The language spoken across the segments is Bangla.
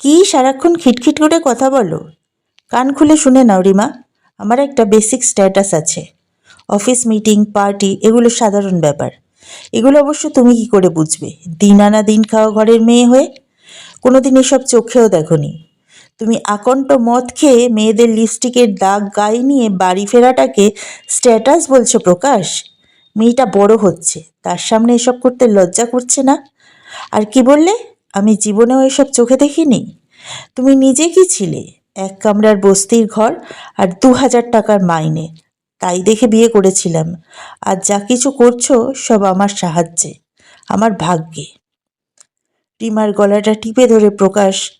কি সারাক্ষণ খিটখিট করে কথা বলো? কান খুলে শুনে নাও, রিমা। আমার একটা বেসিক স্ট্যাটাস আছে। অফিস মিটিং পার্টি এগুলো সাধারণ ব্যাপার। এগুলো অবশ্য তুমি কি করে বুঝবে? দিন আনা দিন খাওয়া ঘরের মেয়ে হয়ে? কোনোদিন এসব চোখেও দেখনি। তুমি আকণ্ঠ মদ খেয়ে মেয়েদের লিপস্টিকের দাগ গায়ে নিয়ে বাড়ি ফেরাটাকে স্ট্যাটাস বলছো প্রকাশ? মেয়েটা বড় হচ্ছে, তার সামনে এসব করতে লজ্জা করছে না? আর কি বললে? আমি জীবনেও এসব চোখে দেখিনি। তুমি নিজে কি ছিলে? এক কামরার বস্তির ঘর আর দু হাজার টাকার মাইনে। তাই দেখে বিয়ে করেছিলাম। আর যা কিছু করছ, সব আমার সাহায্যে, আমার ভাগ্যে। রিমার গলাটা টিপে ধরে প্রকাশ,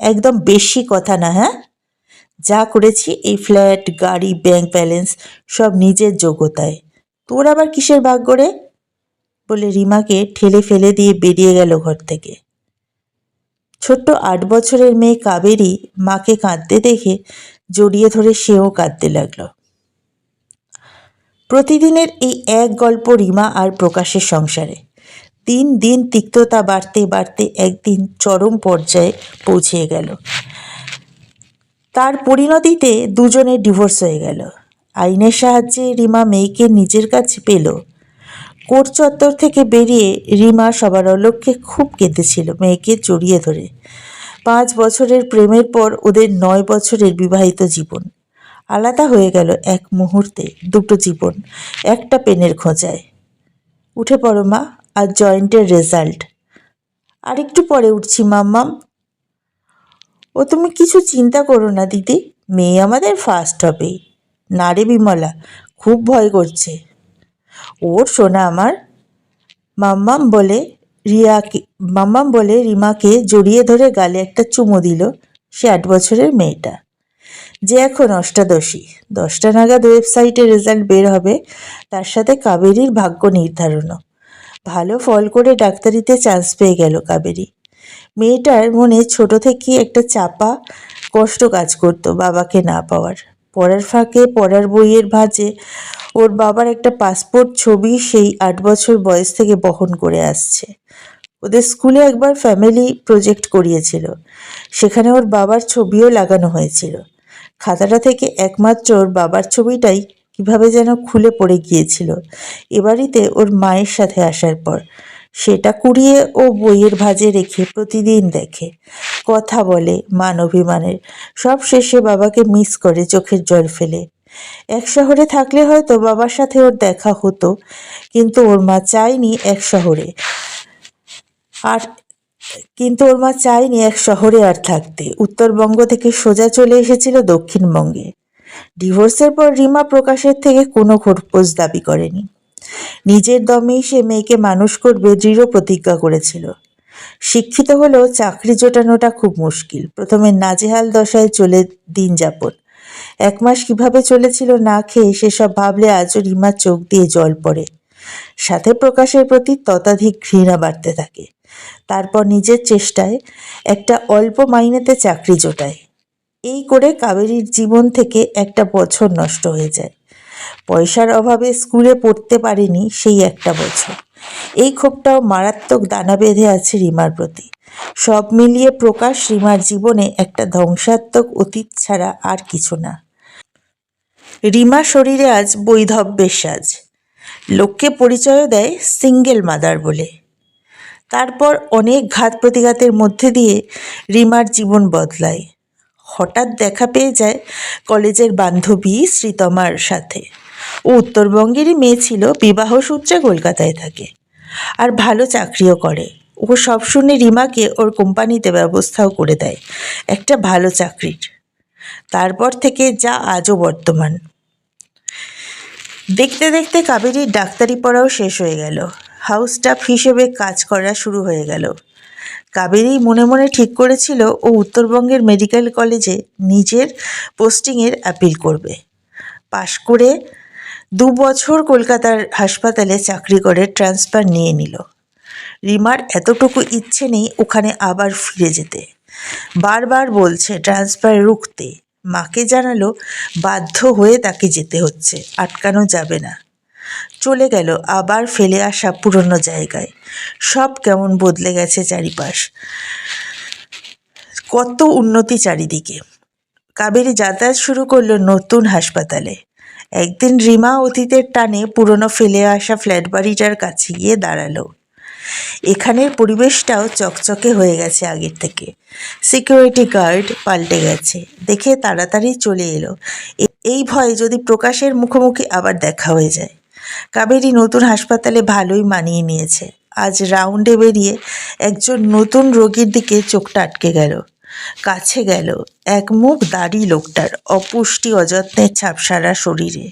একদম বেশি কথা না হ্যাঁ? যা করেছি, এই ফ্ল্যাট, গাড়ি, ব্যাংক ব্যালেন্স, সব নিজের যোগ্যতায়। তোর আবার কিসের ভাগ্য রে? বলে রিমাকে ঠেলে ফেলে দিয়ে বেরিয়ে গেল ঘর থেকে। ছোট্ট আট বছরের মেয়ে কাবেরী মাকে কাঁদতে দেখে জড়িয়ে ধরে সেও কাঁদতে লাগল। প্রতিদিনের এই এক গল্প রিমা আর প্রকাশের সংসারে। দিন দিন তিক্ততা বাড়তে বাড়তে একদিন চরম পর্যায়ে পৌঁছে গেল। তার পরিণতিতে দুজনের ডিভোর্স হয়ে গেল। আইনের সাহায্যে রিমা মেয়েকে নিজের কাছে পেল। কোর্ট চত্বর থেকে বেরিয়ে রিমা সবার অলক্ষ্যে খুব কেঁদেছিল মেয়েকে জড়িয়ে ধরে। পাঁচ বছরের প্রেমের পর ওদের নয় বছরের বিবাহিত জীবন। আলাদা হয়ে গেল এক মুহূর্তে, দুটো জীবন, একটা পেনের খোঁজায়। উঠে পড়ো মা আর জয়েন্টের রেজাল্ট। আর একটু পরে উঠছি, মাম্মাম। ও তুমি কিছু চিন্তা করো না, দিদি। মেয়ে আমাদের ফার্স্ট হবে না রে বিমলা, খুব ভয় করছে। ওর শোনা আমার। মাম্মাম বলে রিয়াকে, মাম্মাম বলে রিমাকে জড়িয়ে ধরে গালে একটা চুমু দিল সে আট বছরের মেয়েটা। যে এখন অষ্টাদশী, দশটা নাগাদ ওয়েবসাইটে রেজাল্ট বের হবে, তার সাথে কাবেরীর ভাগ্য নির্ধারণও। ভালো ফল করে ডাক্তারিতে চান্স পেয়ে গেল কাবেরী। মেয়েটার মনে ছোট থেকে একটা চাপা, কষ্ট কাজ করতো বাবাকে না পাওয়ার। পড়ার ফাঁকে পড়ার বইয়ের ভাঁজে ওর বাবার একটা পাসপোর্ট ছবি সেই আট বছর বয়স থেকে বহন করে আসছে। ওদের স্কুলে একবার ফ্যামিলি প্রজেক্ট করিয়েছিল। সেখানে ওর বাবার ছবিও লাগানো হয়েছিল। খাতাটা থেকে একমাত্র ওর বাবার ছবিটাই কীভাবে যেন খুলে পড়ে গিয়েছিল। এ বাড়িতে ওর মায়ের সাথে আসার পর। সেটা কুড়িয়ে ও বইয়ের ভাজে রেখে প্রতিদিন দেখে। কথা বলে, মান অভিমানের। সব শেষে বাবাকে মিস করে চোখের জল ফেলে। এক শহরে থাকলে হয়তো বাবার সাথে ওর দেখা হতো, কিন্তু ওর মা চায়নি এক শহরে। আর কিন্তু ওর মা চায়নি এক শহরে আর থাকতে। উত্তরবঙ্গ থেকে সোজা চলে এসেছিল দক্ষিণবঙ্গে। ডিভোর্সের পর রিমা প্রকাশের থেকে কোনো খোঁজ দাবি করেনি। নিজের দমেই সে মেয়েকে মানুষ করবে দৃঢ় প্রতিজ্ঞা করেছিল। শিক্ষিত হলেও চাকরি জোটানোটা খুব মুশকিল। প্রথমে নাজেহাল দশায় চলে দিন যাপন। এক মাস কীভাবে চলেছিল না খেয়ে সেসব ভাবলে আজও রিমার চোখ দিয়ে জল পড়ে। সাথে প্রকাশের প্রতি ততাধিক ঘৃণা বাড়তে থাকে। তারপর নিজের চেষ্টায় একটা অল্প মাইনেতে চাকরি জোটায়। এই করে কাবেরীর জীবন থেকে একটা বছর নষ্ট হয়ে যায়। পয়সার অভাবে স্কুলে পড়তে পারেনি সেই একটা বছর। এই ক্ষোভটাও মারাত্মক দানা বেঁধে আছে রিমার প্রতি। সব মিলিয়ে প্রকাশ রিমার জীবনে একটা ধ্বংসাত্মক অতীত ছাড়া আর কিছু না। রিমা শরীরে আজ বৈধব্যের সাজ। লোককে পরিচয়ও দেয় সিঙ্গেল মাদার বলে। তারপর অনেক ঘাত প্রতিঘাতের মধ্যে দিয়ে রিমার জীবন বদলায়। হঠাৎ দেখা পেয়ে যায় কলেজের বান্ধবী শ্রীতমার সাথে। ও উত্তরবঙ্গেরই মেয়ে ছিল, বিবাহ সূত্রে কলকাতায় থাকে। আর ভালো চাকরিও করে। ও সব শুনে রিমাকে ওর কোম্পানিতে ব্যবস্থাও করে দেয়, একটা ভালো চাকরির। তারপর থেকে যা আজও বর্তমান। দেখতে দেখতে কাবেরীর ডাক্তারি পড়াও শেষ হয়ে গেল। হাউস স্টাফ হিসেবে কাজ করা শুরু হয়ে গেল। কাবেরী মনে মনে ঠিক করেছিল ও উত্তরবঙ্গের মেডিকেল কলেজে নিজের পোস্টিংয়ের অ্যাপিল করবে। পাশ করে দু বছর কলকাতার হাসপাতালে চাকরি করে ট্রান্সফার নিয়ে নিল। রিমার এতটুকু ইচ্ছে নেই ওখানে আবার ফিরে যেতে। বারবার বলছে, ট্রান্সফার রুখতে। মাকে জানালো, বাধ্য হয়ে তাকে যেতে হচ্ছে, আটকানো যাবে না। চলে গেল আবার ফেলে আসা পুরনো জায়গায়। সব কেমন বদলে গেছে চারিপাশ। কত উন্নতি চারিদিকে। কাবেরী যাতায়াত শুরু করল নতুন হাসপাতালে। একদিন রিমা অতীতের টানে পুরনো ফেলে আসা ফ্ল্যাট বাড়িটার কাছে গিয়ে দাঁড়াল। এখানের পরিবেশটাও চকচকে হয়ে গেছে আগের থেকে। সিকিউরিটি গার্ড পাল্টে গেছে। দেখে তাড়াতাড়ি চলে এলো। এই ভয়ে যদি প্রকাশের মুখোমুখি আবার দেখা হয়ে যায়। কাবেরী নতুন হাসপাতালে ভালোই মানিয়ে নিয়েছে। আজ রাউন্ডে বেরিয়ে একজন নতুন রোগীর দিকে চোখটা আটকে গেল। কাছে গেল এক মুখ দাড়ি লোকটার অপুষ্টি অযত্নের ছাপ সারা শরীরে।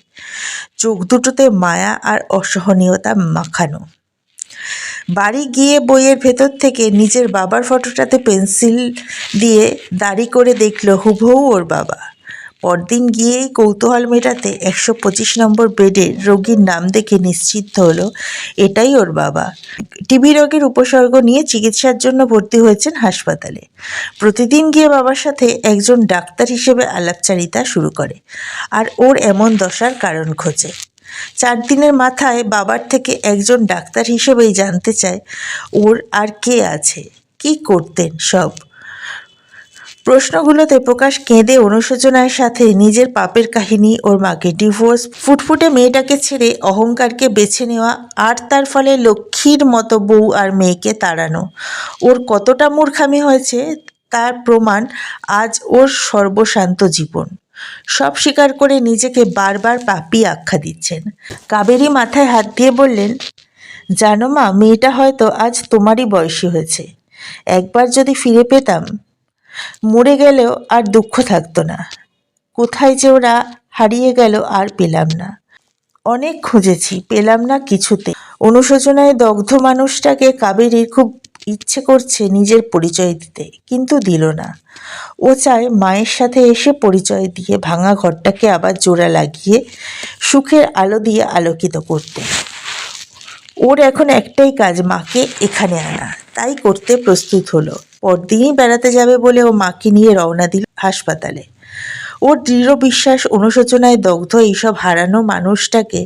চোখ দুটোতে মায়া আর অসহনীয়তা মাখানো। বাড়ি গিয়ে বইয়ের ভেতর থেকে নিজের বাবার ফটোটাতে পেন্সিল দিয়ে দাড়ি করে দেখল হুবহু ওর বাবা। পরদিন গিয়েই কৌতূহল মেটাতে একশো পঁচিশ নম্বর বেডের রোগীর নাম দেখে নিশ্চিত হলো, এটাই ওর বাবা। টিবি রোগের উপসর্গ নিয়ে চিকিৎসার জন্য ভর্তি হয়েছেন হাসপাতালে। প্রতিদিন গিয়ে বাবার সাথে একজন ডাক্তার হিসেবে আলাপচারিতা শুরু করে, আর ওর এমন দশার কারণ খোঁজে। চার দিনের মাথায় বাবার থেকে একজন ডাক্তার হিসেবেই জানতে চায়, ওর আর কে আছে? কি করতেন সব? প্রশ্নগুলোতে প্রকাশ কেঁদে অনুশোচনার সাথে নিজের পাপের কাহিনী, ওর মাকে ডিভোর্স, ফুটফুটে মেয়েটাকে ছেড়ে অহংকারকে বেছে নেওয়া আর তার ফলে লক্ষ্মীর মতো বউ আর মেয়েকে তাড়ানো। ওর কতটা মূর্খামি হয়েছে তার প্রমাণ আজ ওর সর্বশান্ত জীবন। সব স্বীকার করে নিজেকে বারবার পাপি আখ্যা দিচ্ছেন। কাবেরী মাথায় হাত দিয়ে বললেন, জানো মা, মেয়েটা হয়তো আজ তোমারই বয়সী হয়েছে। একবার যদি ফিরে পেতাম, মরে গেলেও আর দুঃখ থাকতো না। কোথায় যে ওরা হারিয়ে গেল আর পেলাম না। অনেক খুঁজেছি, পেলাম না কিছুতে। অনুশোচনায় দগ্ধ মানুষটাকে কাবেরীর খুব ইচ্ছে করছে নিজের পরিচয় দিতে, কিন্তু দিল না। ও চায় মায়ের সাথে এসে পরিচয় দিয়ে ভাঙা ঘরটাকে আবার জোড়া লাগিয়ে সুখের আলো দিয়ে আলোকিত করতে। ওর এখন একটাই কাজ, মাকে এখানে আনা। তাই করতে প্রস্তুত হলো। পরদিনই বেড়াতে যাবে বলে ও মাকে নিয়ে রওনা দিল হাসপাতালে। ওর দৃঢ় বিশ্বাস অনুশোচনায় দগ্ধ এইসব হারানো মানুষটাকে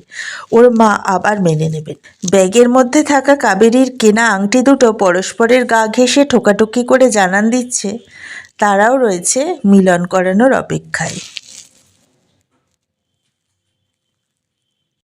ওর মা আবার মেনে নেবেন। ব্যাগের মধ্যে থাকা কাবেরীর কেনা আংটি দুটো পরস্পরের গা ঘেঁষে ঠোকাঠুকি করে জানান দিচ্ছে, তারাও রয়েছে মিলন করানোর অপেক্ষায়।